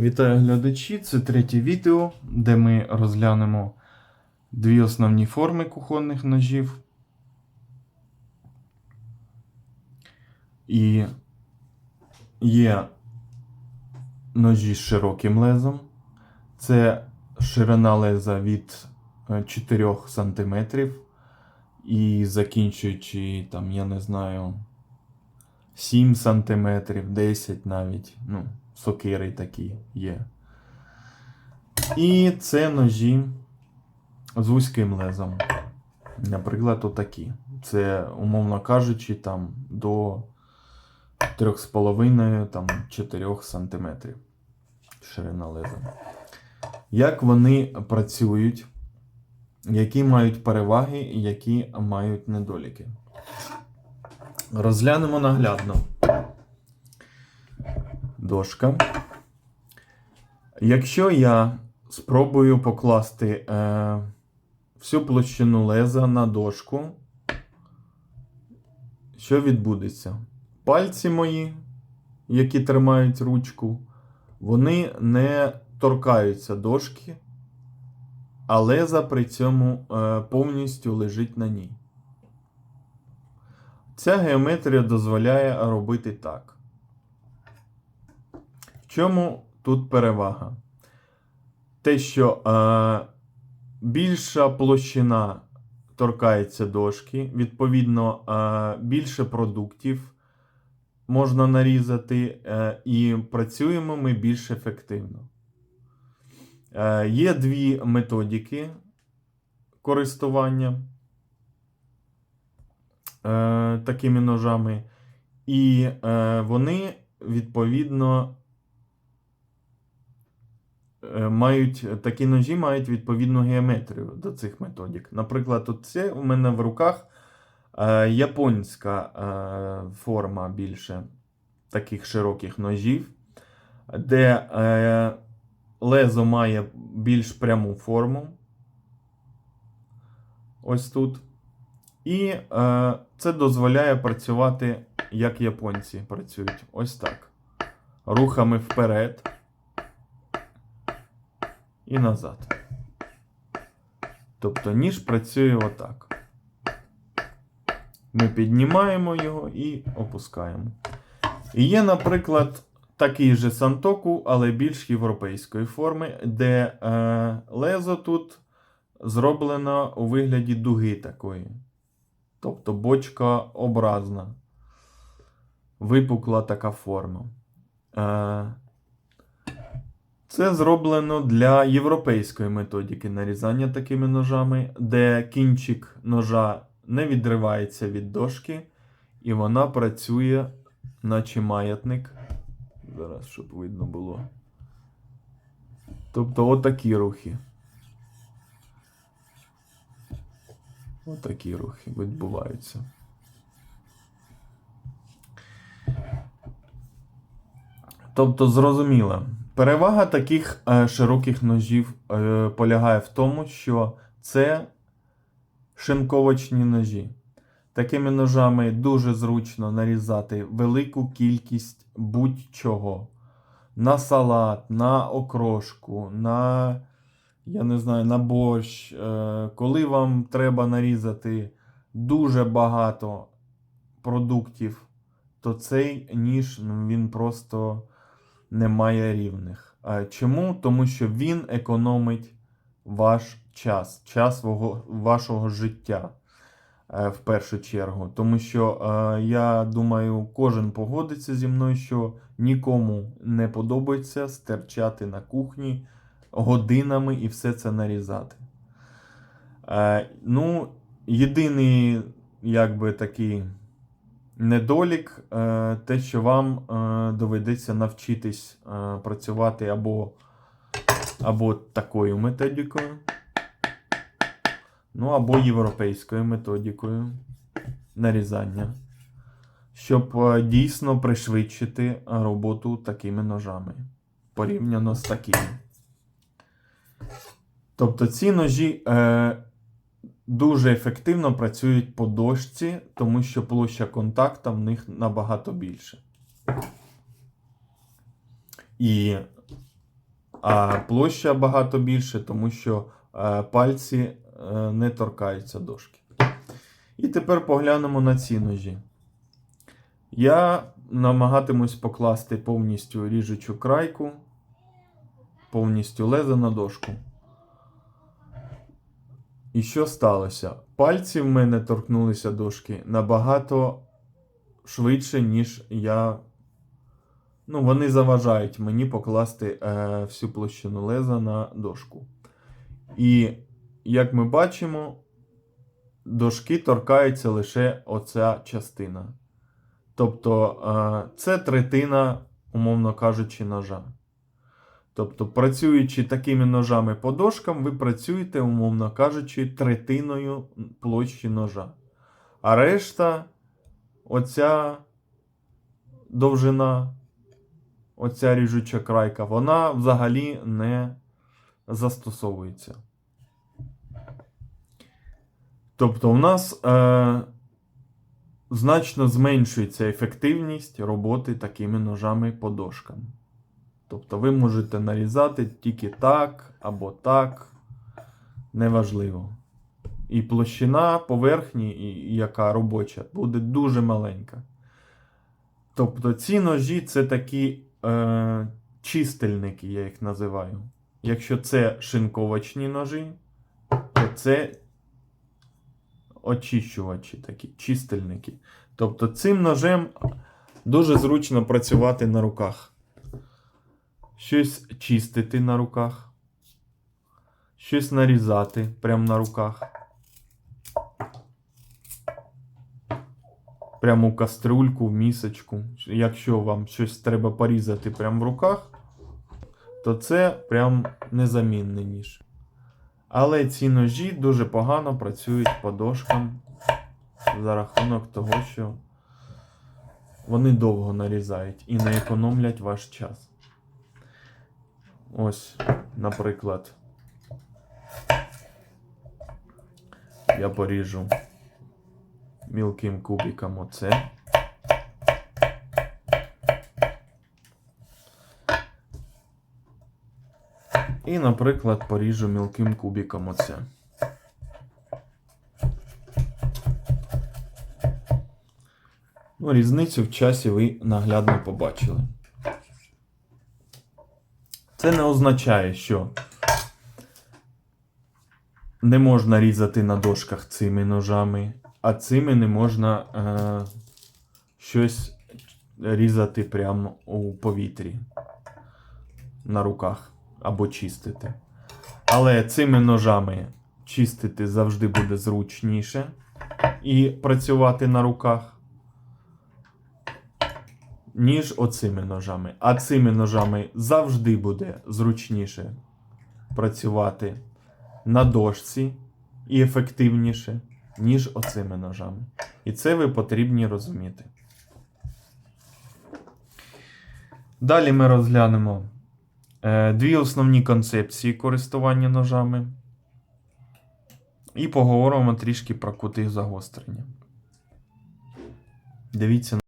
Вітаю глядачі! Це третє відео, де ми розглянемо дві основні форми кухонних ножів. І є ножі з широким лезом. Це ширина леза від е, 4 см і закінчуючи, там, я не знаю, 7 см, 10 навіть. Ну, сокири такі є. І це ножі з вузьким лезом. Наприклад, отакі. Це, умовно кажучи, там до 3,5-4 см ширина леза. Як вони працюють, які мають переваги які мають недоліки? Розглянемо наглядно. Дошка. Якщо я спробую покласти е, всю площину леза на дошку, що відбудеться? Пальці мої, які тримають ручку, вони не торкаються дошки, а леза при цьому е, повністю лежить на ній. Ця геометрія дозволяє робити так. Чому тут перевага? Те, що е, більша площина торкається дошки, відповідно, е, більше продуктів можна нарізати, е, і працюємо ми більш ефективно. Е, є дві методики користування е, такими ножами, і е, вони відповідно мають такі ножі мають відповідну геометрію до цих методик. Наприклад, це у мене в руках е, японська е, форма більше таких широких ножів, де е, лезо має більш пряму форму. Ось тут. І е, це дозволяє працювати, як японці працюють. Ось так. Рухами вперед і назад. Тобто ніж працює отак. Ми піднімаємо його і опускаємо. І є, наприклад, такий же сантоку, але більш європейської форми, де е, лезо тут зроблено у вигляді дуги такої. Тобто бочка образна. Випукла така форма. Е, Це зроблено для європейської методики нарізання такими ножами, де кінчик ножа не відривається від дошки, і вона працює, наче маятник. Зараз, щоб видно було. Тобто отакі рухи. Отакі рухи відбуваються. Тобто, зрозуміло, перевага таких е, широких ножів е, полягає в тому, що це шинковочні ножі. Такими ножами дуже зручно нарізати велику кількість будь-чого. На салат, на окрошку, на, я не знаю, на борщ. Е, Коли вам треба нарізати дуже багато продуктів, то цей ніж ну, він просто не має рівних. Чому? Тому що він економить ваш час, час вашого життя е, в першу чергу. Тому що е, я думаю, кожен погодиться зі мною, що нікому не подобається стерчати на кухні годинами і все це нарізати. Е, ну, єдиний, якби такий недолік, е, те, що вам е, доведеться навчитись е, працювати або, або такою методикою, ну, або європейською методикою нарізання, щоб дійсно пришвидшити роботу такими ножами порівняно з такими. Тобто ці ножі дуже ефективно працюють по дошці, тому що площа контакту в них набагато більше. І а площа багато більше, тому що е, пальці е, не торкаються дошки. І тепер поглянемо на ці ножі. Я намагатимусь покласти повністю ріжучу крайку, повністю лезо на дошку. І що сталося? Пальці в мене торкнулися дошки набагато швидше, ніж я. Ну, вони заважають мені покласти е, всю площину леза на дошку. І як ми бачимо, дошки торкається лише оця частина. Тобто е, це третина, умовно кажучи, ножа. Тобто, працюючи такими ножами по дошкам, ви працюєте, умовно кажучи, третиною площі ножа. А решта, оця довжина, оця ріжуча крайка, вона взагалі не застосовується. Тобто, у нас е, значно зменшується ефективність роботи такими ножами по дошкам. Тобто ви можете нарізати тільки так або так, неважливо. І площина поверхні, і, яка робоча, буде дуже маленька. Тобто ці ножі це такі е, чистильники, я їх називаю. Якщо це шинковочні ножі, то це очищувачі, такі чистильники. Тобто цим ножем дуже зручно працювати на руках. Щось чистити на руках, щось нарізати прямо на руках. Прямо в кастрюльку, в місочку. Якщо вам щось треба порізати прямо в руках, то це прям незамінний ніж. Але ці ножі дуже погано працюють по дошкам за рахунок того, що вони довго нарізають і не економлять ваш час. Ось, наприклад, я поріжу мілким кубиком оце. І, наприклад, поріжу мілким кубиком оце. Ну, різницю в часі ви наглядно побачили. Це не означає, що не можна різати на дошках цими ножами, а цими не можна е, щось різати прямо у повітрі на руках або чистити. Але цими ножами чистити завжди буде зручніше і працювати на руках ніж оцими ножами. А цими ножами завжди буде зручніше працювати на дошці і ефективніше, ніж оцими ножами. І це ви потрібні розуміти. Далі ми розглянемо е, дві основні концепції користування ножами. І поговоримо трішки про кути загострення. Дивіться